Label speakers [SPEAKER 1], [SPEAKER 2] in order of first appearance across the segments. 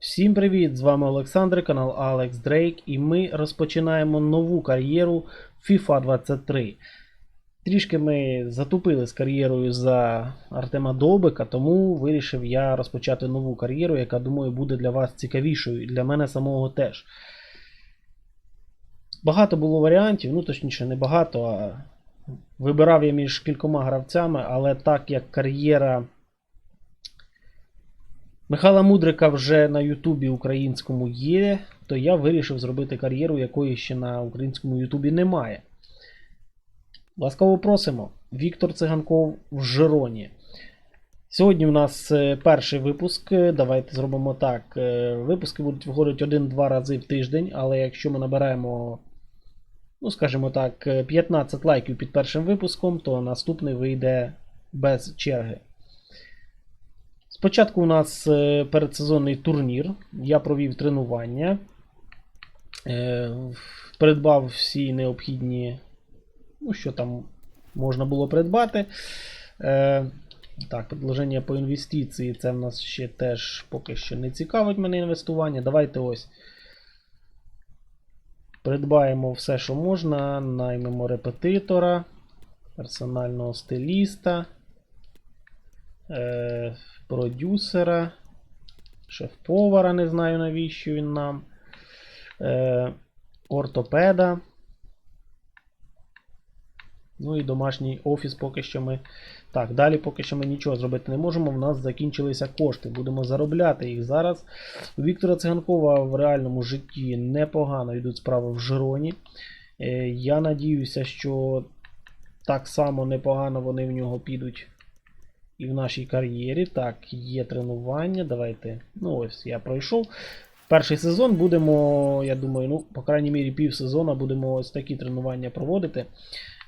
[SPEAKER 1] Всім привіт! З вами Олександр, канал Alex Drake, і ми розпочинаємо нову кар'єру FIFA 23. Трішки ми затупили з кар'єрою за Артема Довбика, тому вирішив я розпочати нову кар'єру, яка, думаю, буде для вас цікавішою, і для мене самого теж. Багато було варіантів, ну точніше, не багато, а вибирав я між кількома гравцями, але так як кар'єра. Михайла Мудрика вже на Ютубі українському є, то я вирішив зробити кар'єру, якої ще на українському Ютубі немає. Ласкаво просимо. Віктор Циганков в Жироні. Сьогодні у нас е, перший випуск. Давайте зробимо так. Е, Випуски будуть виходити один-два рази в тиждень, але якщо ми набираємо, ну скажімо так, е, 15 лайків під першим випуском, то наступний вийде без черги. Спочатку у нас е, передсезонний турнір. Я провів тренування, е, придбав всі необхідні, ну, що там можна було придбати. Е, Так, предложення по інвестиції. Це в нас ще теж поки що не цікавить мене інвестування. Давайте ось. Придбаємо все, що можна. Наймемо репетитора, персонального стиліста продюсера, шеф-повара, не знаю навіщо він нам, е, ортопеда. Ну і домашній офіс поки що ми. Так, далі поки що ми нічого зробити не можемо. В нас закінчилися кошти. Будемо заробляти їх зараз. У Віктора Циганкова в реальному житті непогано йдуть справи в Жироні. Е, я надіюся, що так само непогано вони в нього підуть і в нашій кар'єрі. Так, є тренування. Давайте. Ну, ось я пройшов. Перший сезон будемо, я думаю, ну, по крайній мірі, пів сезону будемо ось такі тренування проводити.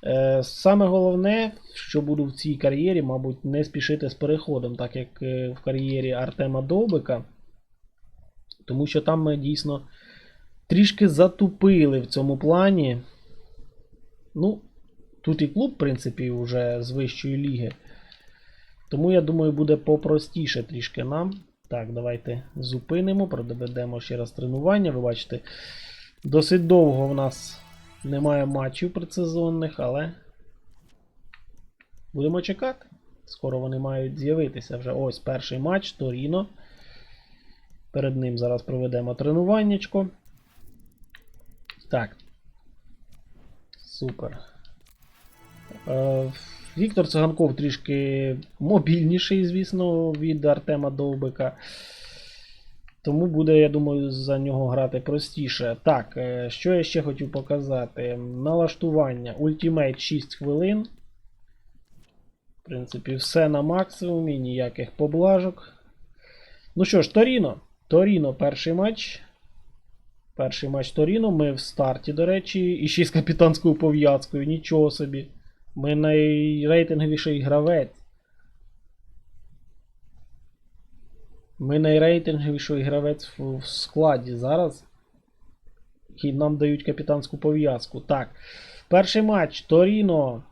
[SPEAKER 1] Е, Саме головне, що буду в цій кар'єрі, мабуть, не спішити з переходом, так як е, в кар'єрі Артема Довбика. Тому що там ми дійсно трішки затупили в цьому плані. Ну, тут і клуб, в принципі, вже з вищої ліги. Тому я думаю, буде попростіше трішки нам. Так, давайте зупинимо, проведемо ще раз тренування. Ви бачите, досить довго в нас немає матчів предсезонних, але будемо чекати. Скоро вони мають з'явитися вже. Ось перший матч Торіно. Перед ним зараз проведемо тренуваннячко. Так. Супер. Е, Віктор Циганков трішки мобільніший, звісно, від Артема Довбика. Тому буде, я думаю, за нього грати простіше. Так, е, що я ще хотів показати? Налаштування. Ультимейт 6 хвилин. В принципі, все на максимумі, ніяких поблажок. Ну що ж, Торіно. Торіно перший матч. Перший матч Торіно. Ми в старті, до речі, і ще з капітанською пов'язкою. Нічого собі. Ми найрейтинговіший гравець. Ми найрейтинговіший гравець в, складі зараз. І нам дають капітанську пов'язку. Так. Перший матч Торіно.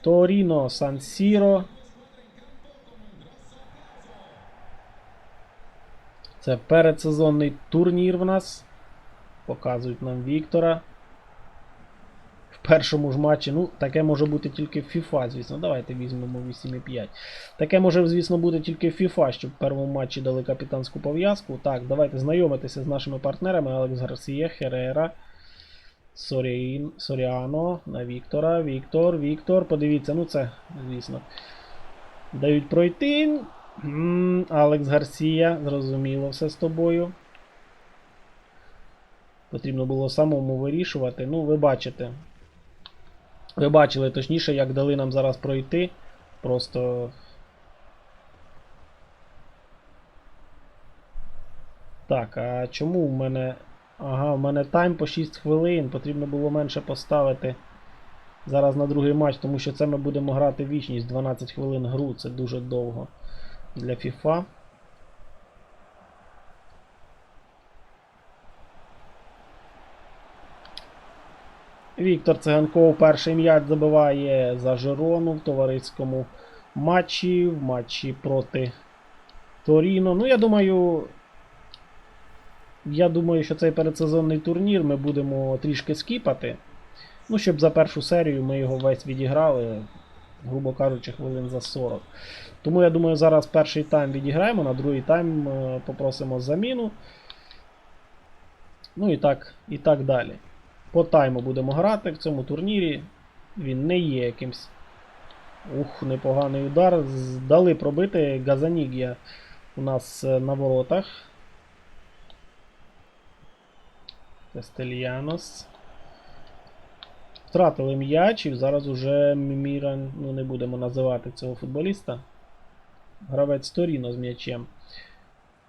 [SPEAKER 1] Торіно Сан Сіро. Це передсезонний турнір в нас. Показують нам Віктора. Першому ж матчі. Ну, таке може бути тільки в FIFA, звісно. Давайте візьмемо 8,5. Таке може, звісно, бути тільки в FIFA, щоб в першому матчі дали капітанську пов'язку. Так, давайте знайомитися з нашими партнерами. Алекс Гарсія, Херера, Соріан, Соріано, на Віктора. Віктор, Віктор. Подивіться, ну це, звісно. Дають пройти. Алекс Гарсія, зрозуміло все з тобою. Потрібно було самому вирішувати. Ну, ви бачите. Ви бачили точніше, як дали нам зараз пройти. Просто. Так, а чому в мене. Ага, в мене тайм по 6 хвилин. Потрібно було менше поставити зараз на другий матч, тому що це ми будемо грати вічність 12 хвилин гру. Це дуже довго для FIFA. Віктор Циганков перший м'яч забиває за Жирону в товариському матчі. В матчі проти Торіно. Ну, я думаю. Я думаю, що цей передсезонний турнір ми будемо трішки скіпати. Ну, щоб за першу серію ми його весь відіграли, грубо кажучи, хвилин за 40. Тому я думаю, зараз перший тайм відіграємо, на другий тайм е, попросимо заміну. Ну і так, і так далі. По тайму будемо грати в цьому турнірі. Він не є якимсь. Ух, непоганий удар. Дали пробити Газанігія у нас е, на воротах. Кастельянос. Втратили м'яч і зараз уже Міран, ну не будемо називати цього футболіста. Гравець Торіно з м'ячем.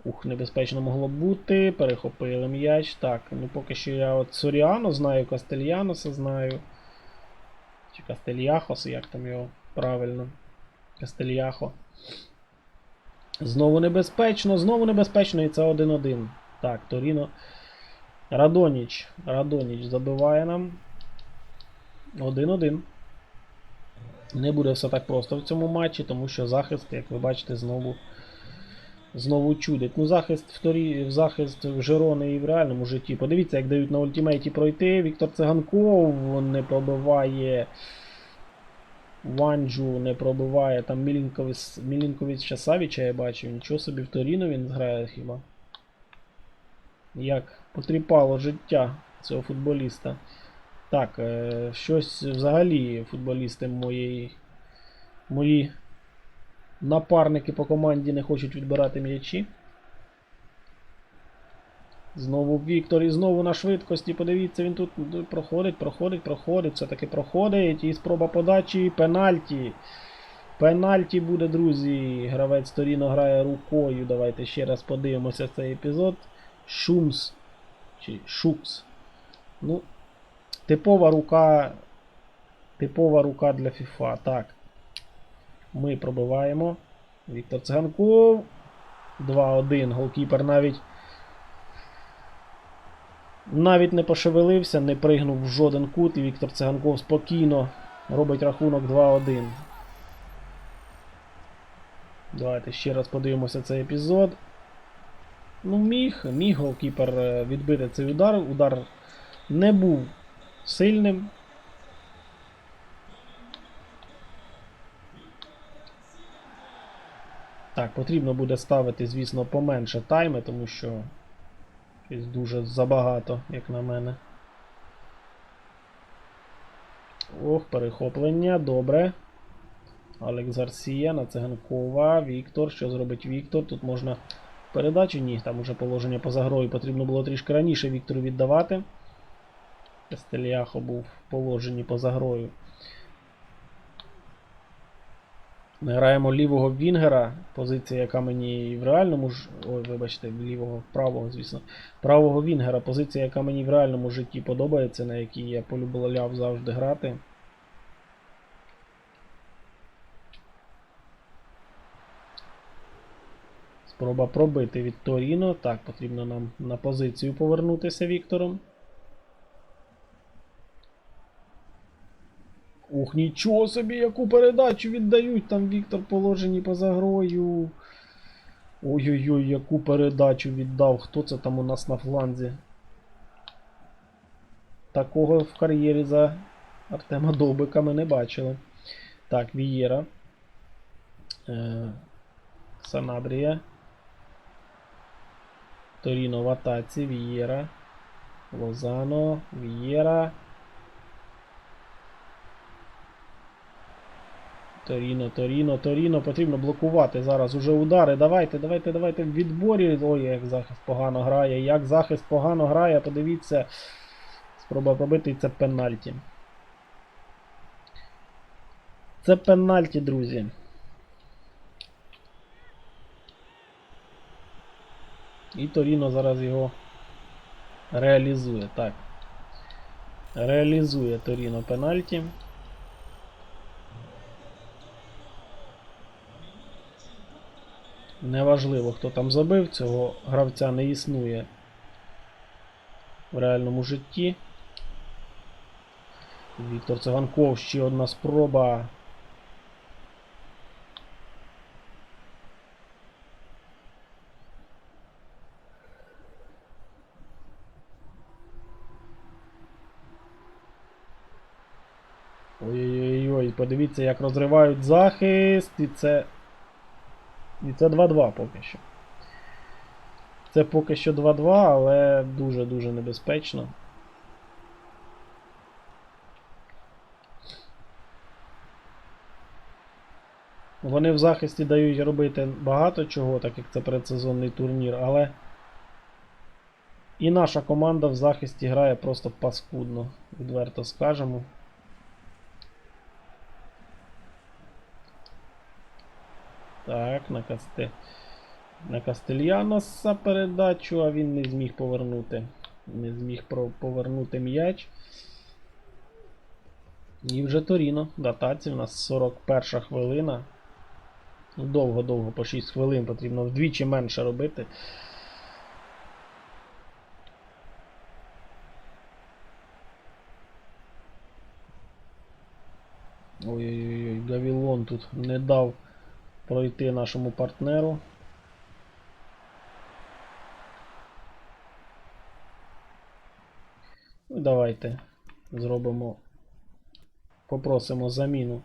[SPEAKER 1] Ух, небезпечно могло бути. Перехопили м'яч. Так, ну поки що я от Соріано знаю, Кастельяноса знаю. Чи Кастельяхос, як там його правильно. Кастельяхо. Знову небезпечно, знову небезпечно, і це 1-1. Так, Торіно. Радоніч. Радоніч забиває нам. 1-1. Не буде все так просто в цьому матчі, тому що захист, як ви бачите, знову знову чудить. Ну, захист в захист в Жирони і в реальному житті. Подивіться, як дають на ультимейті пройти. Віктор Циганков не пробиває. Ванджу не пробиває. Там Мілінкович, Мілінковича Савіча я бачив. Нічого собі в Торіно він грає хіба. Як потріпало життя цього футболіста. Так, е, щось взагалі футболісти моєї. Мої напарники по команді не хочуть відбирати м'ячі. Знову Віктор і знову на швидкості. Подивіться, він тут проходить, проходить, проходить. Все-таки проходить. І спроба подачі. Пенальті. Пенальті буде, друзі. Гравець Торіно грає рукою. Давайте ще раз подивимося цей епізод. Шумс. Чи Шукс. Ну, типова рука. Типова рука для FIFA. Так. Ми пробиваємо. Віктор Циганков. 2-1. Голкіпер навіть. Навіть не пошевелився, не пригнув в жоден кут, і Віктор Циганков спокійно робить рахунок 2-1. Давайте ще раз подивимося цей епізод. Ну, міг, міг голкіпер е, відбити цей удар. Удар не був сильним. Так, потрібно буде ставити, звісно, поменше тайми, тому що щось дуже забагато, як на мене. Ох, перехоплення, добре. Алекс Гарсія на Циганкова, Віктор. Що зробить Віктор? Тут можна передачу? Ні, там уже положення поза грою. Потрібно було трішки раніше Віктору віддавати. Кастельяхо був в положенні поза грою. Ми граємо лівого Вінгера, позиція, яка мені в реальному ж. Ой, вибачте, лівого, правого, звісно. Правого Вінгера, позиція, яка мені в реальному житті подобається, на якій я полюбляв завжди грати. Спроба пробити від Торіно. Так, потрібно нам на позицію повернутися Віктором. Ух, нічого собі, яку передачу віддають там Віктор положені поза грою. Ой-ой-ой, яку передачу віддав. Хто це там у нас на фланзі? Такого в кар'єрі за Артема Довбика ми не бачили. Так, Вієра. Е, Санабрія. Торіно в атаці, Вієра. Лозано, Вієра. Торіно, Торіно, Торіно, потрібно блокувати зараз уже удари. Давайте, давайте, давайте в відборі. Ой, як захист погано грає. Як захист погано грає, подивіться. Спроба пробити це пенальті. Це пенальті, друзі. І Торіно зараз його реалізує. Так. Реалізує Торіно пенальті. Неважливо, хто там забив, цього гравця не існує в реальному житті. Віктор Циганков ще одна спроба. Ой-ой-ой, подивіться, як розривають захист, і це і це 2-2 поки що. Це поки що 2-2, але дуже-дуже небезпечно. Вони в захисті дають робити багато чого, так як це предсезонний турнір, але і наша команда в захисті грає просто паскудно, відверто скажемо. Так, на Касте... На Кастельяноса передачу, а він не зміг повернути. Не зміг повернути м'яч. І вже Торіно. Датація у нас 41 хвилина. Довго-довго, по 6 хвилин потрібно вдвічі менше робити. Ой-ой-ой, Гавілон тут не дав пройти нашому партнеру. Ну, давайте зробимо. Попросимо заміну.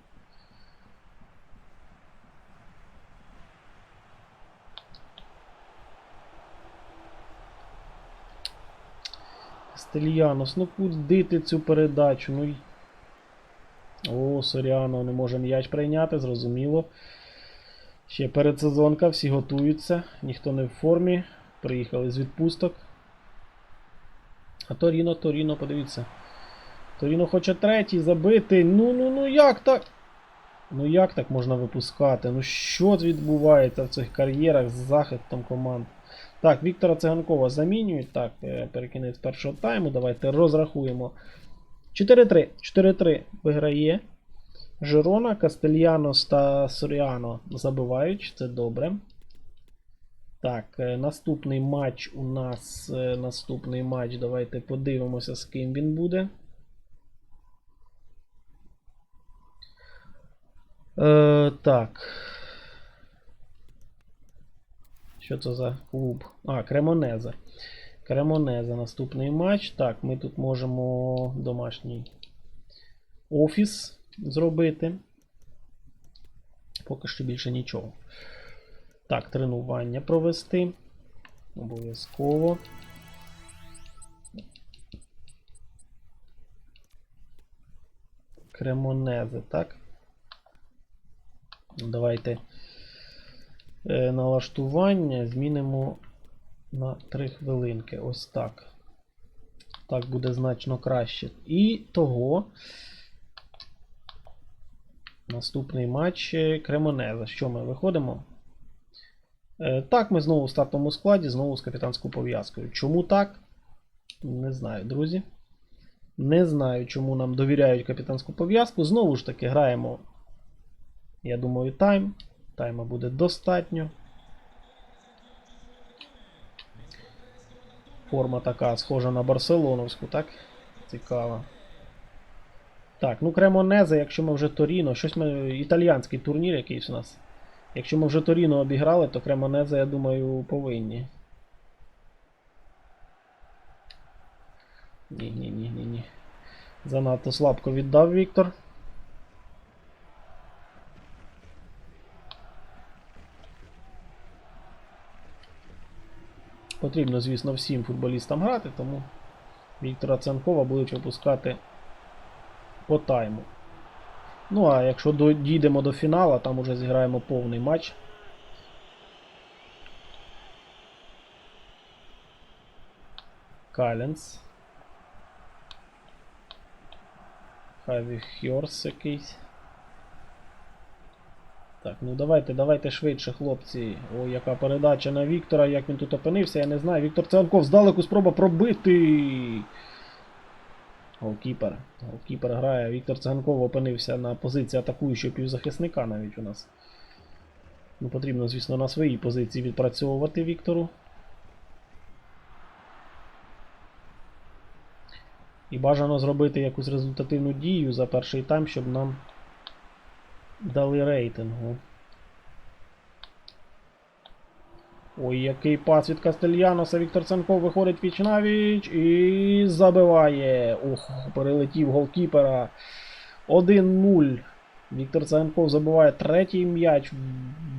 [SPEAKER 1] Стельянос, ну куди ти цю передачу? Ну О, Соріано не може м'яч прийняти, зрозуміло. Ще передсезонка, всі готуються, ніхто не в формі. Приїхали з відпусток. А Торіно, Торіно, подивіться. Торіно хоче третій забити. Ну, ну, ну як так? Ну як так можна випускати? Ну що відбувається в цих кар'єрах з захистом команд? Так, Віктора Циганкова замінюють. Так, е, перекінець першого тайму. Давайте розрахуємо. 4-3. 4-3 виграє. Жирона, Кастельянос та Соріано забивають. Це добре. Так, е, наступний матч у нас. е, Наступний матч. Давайте подивимося, з ким він буде. Е, так. Що це за клуб? А, Кремонеза. Кремонеза наступний матч. Так, ми тут можемо домашній офіс зробити. Поки що більше нічого. Так, тренування провести. Обов'язково. Кремонези, так? Давайте е, налаштування змінимо на 3 хвилинки. Ось так. Так буде значно краще. І того. Наступний матч Кремонеза. Що ми виходимо? Е, Так, ми знову в стартовому складі, знову з капітанською пов'язкою. Чому так? Не знаю, друзі. Не знаю, чому нам довіряють капітанську пов'язку. Знову ж таки, граємо, я думаю, тайм. Тайма буде достатньо. Форма така схожа на барселоновську, так? Цікаво. Так, ну Кремонезе, якщо ми вже Торіно, щось ми. Італіянський турнір якийсь у нас. Якщо ми вже Торіно обіграли, то Кремонезе, я думаю, повинні. Ні, ні, ні, ні, ні. Занадто слабко віддав Віктор. Потрібно, звісно, всім футболістам грати, тому Віктора Ценкова будуть випускати по тайму. Ну, а якщо дійдемо до фіналу, там уже зіграємо повний матч. Каленс. Хаві Хьорс якийсь. Так, ну давайте, давайте швидше, хлопці. О, яка передача на Віктора, як він тут опинився, я не знаю. Віктор Циганков здалеку спроба пробити. Голкіпер. Голкіпер грає. Віктор Циганков опинився на позиції атакуючого півзахисника навіть у нас. Ну, потрібно, звісно, на своїй позиції відпрацьовувати Віктору. І бажано зробити якусь результативну дію за перший тайм, щоб нам дали рейтингу. Ой, який пас від Кастельяноса. Віктор Ценков виходить віч навіч і забиває. Ох, перелетів голкіпера. 1-0 Віктор Циганков забиває третій м'яч в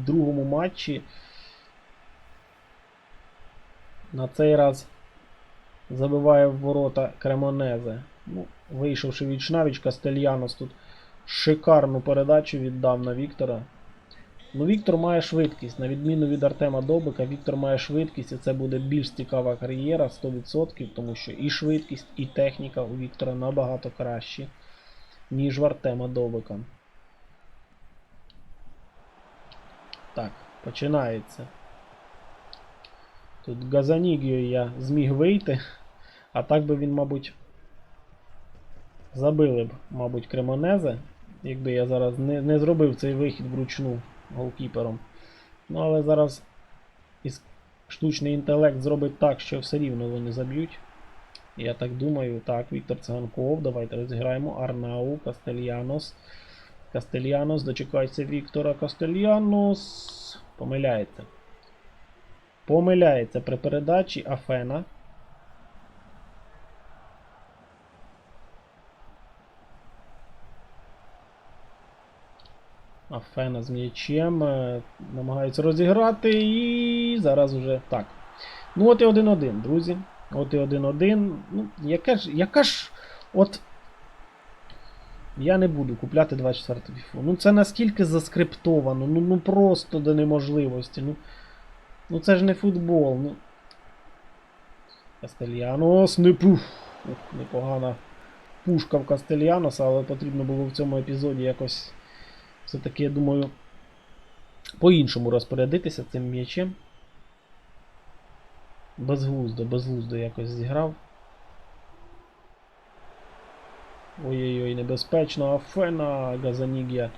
[SPEAKER 1] другому матчі. На цей раз забиває в ворота Кремонезе. Ну, вийшовши від Шнавіч, Кастельянос тут шикарну передачу віддав на Віктора. Ну, Віктор має швидкість. На відміну від Артема Добика, Віктор має швидкість, і це буде більш цікава кар'єра 100%, тому що і швидкість, і техніка у Віктора набагато кращі, ніж в Артема Добика. Так, починається. Тут Газанігію я зміг вийти, а так би він, мабуть, забили б, мабуть, Кремонезе, якби я зараз не, не зробив цей вихід вручну голкіпером. Ну, але зараз штучний інтелект зробить так, що все рівно вони заб'ють. Я так думаю. Так, Віктор Циганков, давайте розіграємо. Арнау, Кастельянос. Кастельянос, дочекайся Віктора Кастельянос. Помиляється. Помиляється при передачі Афена. Афена з м'ячем. е, Намагаються розіграти і зараз уже так. Ну, от і 1-1, друзі. От і 1-1. Ну, яка ж, яка ж. От. Я не буду купляти 24 FIFA. Ну це наскільки заскриптовано, ну, ну просто до неможливості. Ну, ну це ж не футбол. Ну. Кастельянос, не пух. Ух, непогана пушка в Кастельяноса, але потрібно було в цьому епізоді якось все-таки, я думаю, по-іншому розпорядитися цим м'ячем. Безглуздо, безглуздо якось зіграв. Ой-ой-ой, небезпечно. Афена Газанігія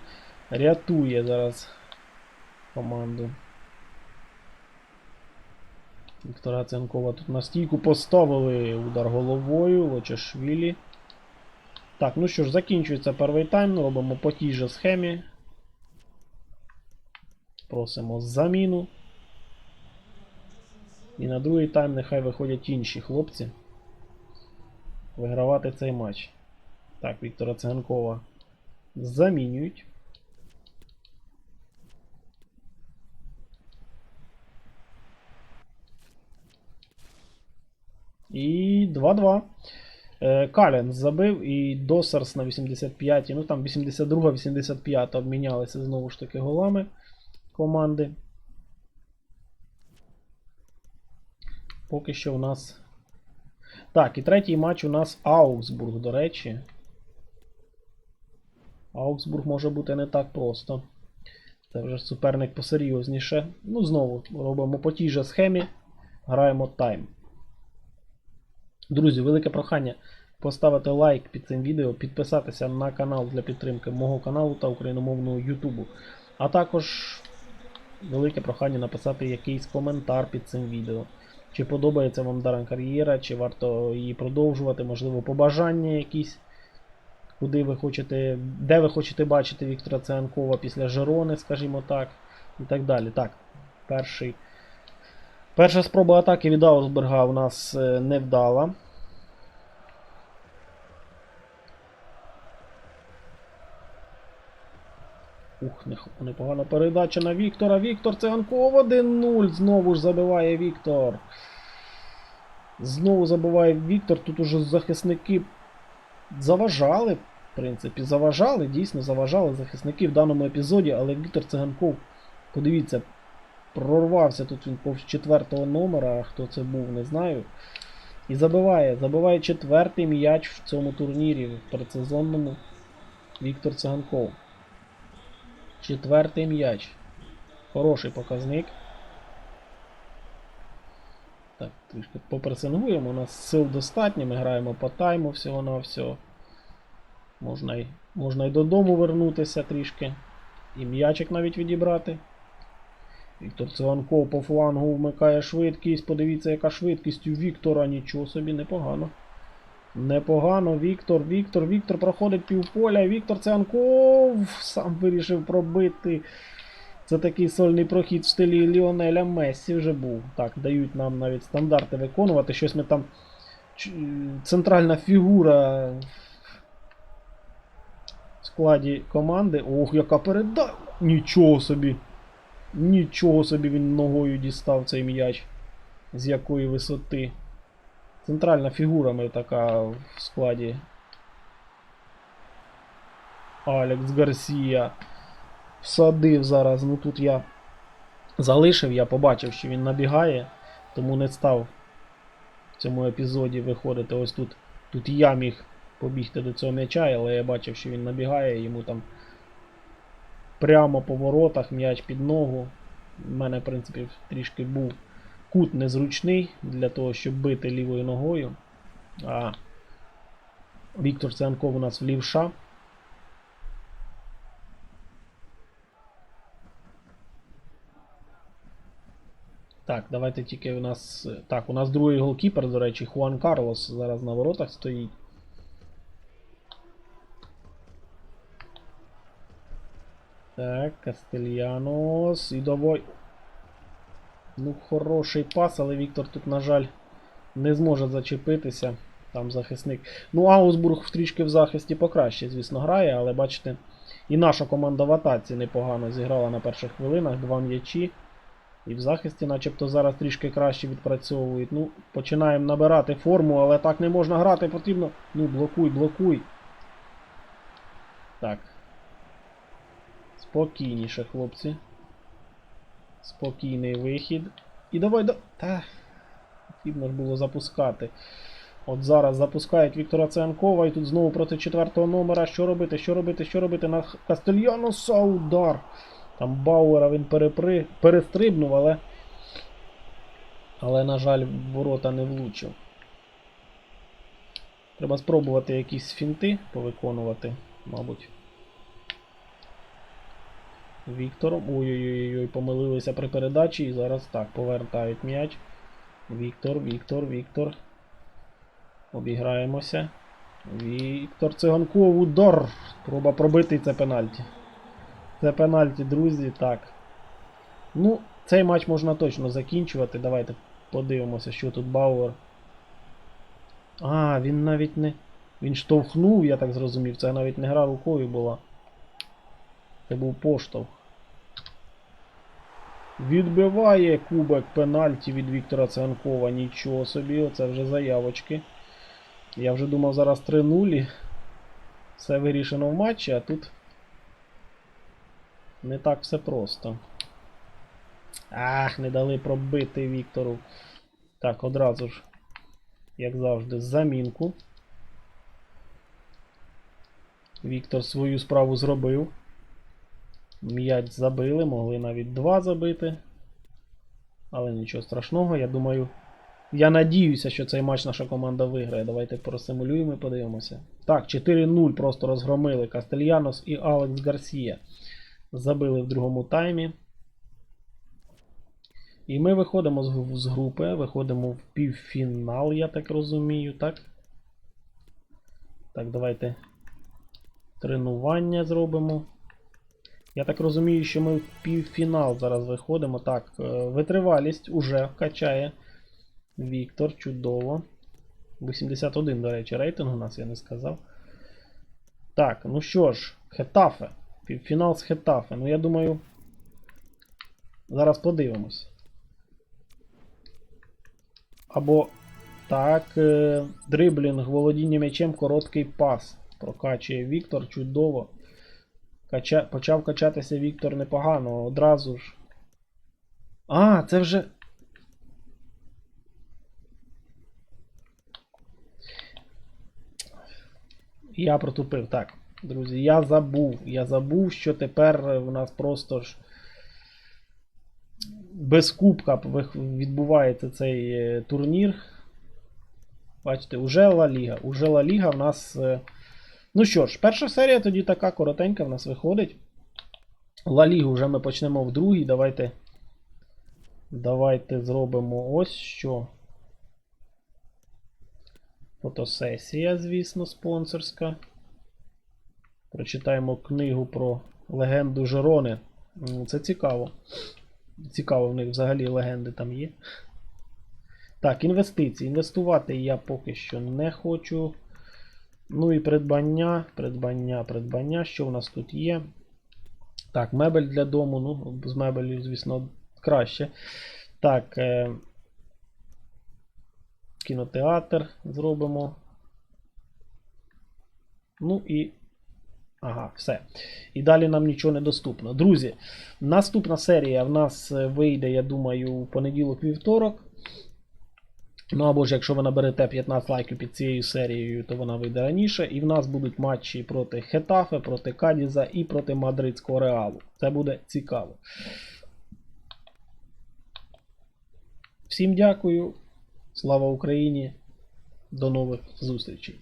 [SPEAKER 1] рятує зараз команду. Віктора Ценкова тут на стійку поставили удар головою. Лочешвілі. Так, ну що ж, закінчується перший тайм. Робимо по тій же схемі. Просимо заміну. І на другий тайм нехай виходять інші хлопці. Вигравати цей матч. Так, Віктора Циганкова замінюють. І 2-2. Е, Кален забив і Досарс на 85 ну там 82-85 обмінялися знову ж таки голами команди. Поки що у нас. Так, і третій матч у нас Аугсбург, до речі. Аугсбург може бути не так просто. Це вже суперник посерйозніше. Ну, знову робимо по тій же схемі. Граємо тайм. Друзі, велике прохання поставити лайк під цим відео, підписатися на канал для підтримки мого каналу та україномовного Ютубу. А також велике прохання написати якийсь коментар під цим відео. Чи подобається вам дана кар'єра, чи варто її продовжувати, можливо, побажання якісь, куди ви хочете, де ви хочете бачити Віктора Циганкова після Жерони, скажімо так, і так далі. Так, перший. Перша спроба атаки від Аусберга у нас е, Ух, непогана передача на Віктора. Віктор Циганков 1-0. Знову ж забиває Віктор. Знову забиває Віктор. Тут уже захисники заважали, в принципі, заважали, дійсно заважали захисники в даному епізоді, але Віктор Циганков, подивіться, прорвався тут він повз четвертого номера, хто це був, не знаю. І забиває. Забиває четвертий м'яч в цьому турнірі, в предсезонному Віктор Циганков. Четвертий м'яч. Хороший показник. Так, трішки попресингуємо. У нас сил достатньо, ми граємо по тайму всього-навсього. Можна й, можна й додому вернутися трішки. І м'ячик навіть відібрати. Віктор Циганков по флангу вмикає швидкість. Подивіться, яка швидкість у Віктора. Нічого собі, непогано. Непогано. Віктор, Віктор, Віктор проходить півполя. Віктор Циганков сам вирішив пробити. Це такий сольний прохід в стилі Ліонеля Мессі вже був. Так, дають нам навіть стандарти виконувати. Щось ми там. Центральна фігура. в складі команди. Ох, яка передача! Нічого собі! Нічого собі він ногою дістав цей м'яч. З якої висоти. Центральна фігура ми така в складі. Алекс Гарсія. Всадив зараз. Ну тут я залишив, я побачив, що він набігає, тому не став в цьому епізоді виходити. Ось тут. Тут я міг побігти до цього м'яча, але я бачив, що він набігає, йому там прямо по воротах м'яч під ногу. У мене, в принципі, трішки був кут незручний для того, щоб бити лівою ногою. А Віктор Цианков у нас в лівша. Так, давайте тільки у нас. Так, у нас другий голкіпер, до речі, Хуан Карлос зараз на воротах стоїть. Так, Кастельянос. І давай. Ну, хороший пас, але Віктор тут, на жаль, не зможе зачепитися. Там захисник. Ну, Аусбург трішки в захисті покраще, звісно, грає, але бачите, і наша команда в атаці непогано зіграла на перших хвилинах, два м'ячі. І в захисті, начебто, зараз трішки краще відпрацьовують. Ну, починаємо набирати форму, але так не можна грати, потрібно. Ну, блокуй, блокуй. Так. Спокійніше, хлопці. Спокійний вихід. І давай до. Та. Потрібно ж було запускати. От зараз запускають Віктора Цианкова і тут знову проти четвертого номера. Що робити? Що робити? Що робити? На Кастельяноса удар. Там Бауера він перепри... перестрибнув, але. Але, на жаль, ворота не влучив. Треба спробувати якісь фінти повиконувати, мабуть. Віктором. Ой-ой-ой, помилилися при передачі і зараз так, повертають м'яч. Віктор, Віктор, Віктор. Обіграємося. Віктор Циганков, удар. Проба пробити це пенальті. Це пенальті, друзі, так. Ну, цей матч можна точно закінчувати. Давайте подивимося, що тут Бауер. А, він навіть не. Він штовхнув, я так зрозумів. Це навіть не гра рукою була. Це був поштовх. Відбиває кубок пенальті від Віктора Циганкова. Нічого собі, оце вже заявочки. Я вже думав зараз 3-0. Все вирішено в матчі, а тут не так все просто. Ах, не дали пробити Віктору. Так, одразу ж, як завжди, замінку. Віктор свою справу зробив. М'яч забили, могли навіть два забити. Але нічого страшного, я думаю. Я надіюся, що цей матч наша команда виграє. Давайте просимулюємо і подивимося. Так, 4-0 просто розгромили Кастельянос і Алекс Гарсія. Забили в другому таймі. І ми виходимо з групи, виходимо в півфінал, я так розумію, так? Так, давайте тренування зробимо. Я так розумію, що ми в півфінал зараз виходимо. Так, е, витривалість уже качає. Віктор, чудово. 81, до речі, рейтинг у нас, я не сказав. Так, ну що ж, Хетафе. Півфінал з Хетафе. Ну, я думаю. Зараз подивимось. Або. Так. Е дриблінг, володіння м'ячем, короткий пас. Прокачує Віктор, чудово. Кача... Почав качатися Віктор непогано, одразу ж. А, це вже. Я протупив, так. Друзі, я забув. Я забув, що тепер в нас просто ж без кубка відбувається цей е, турнір. Бачите, уже Ла Ліга. Уже Ла Ліга в нас. Ну що ж, перша серія тоді така коротенька в нас виходить. Ла Лігу вже ми почнемо в другій. Давайте. Давайте зробимо ось що. Фотосесія, звісно, спонсорська. Прочитаємо книгу про легенду Жерони. Це цікаво. Цікаво, в них взагалі легенди там є. Так, інвестиції. Інвестувати я поки що не хочу. Ну і придбання, придбання, придбання. Що в нас тут є? Так, мебель для дому. Ну, з мебелью, звісно, краще. Так. Е- кінотеатр зробимо. Ну і. Ага, все. І далі нам нічого не доступно. Друзі, наступна серія в нас е, вийде, я думаю, у понеділок-вівторок. Ну або ж якщо ви наберете 15 лайків під цією серією, то вона вийде раніше. І в нас будуть матчі проти Хетафе, проти Кадіза і проти Мадридського Реалу. Це буде цікаво. Всім дякую. Слава Україні. До нових зустрічей.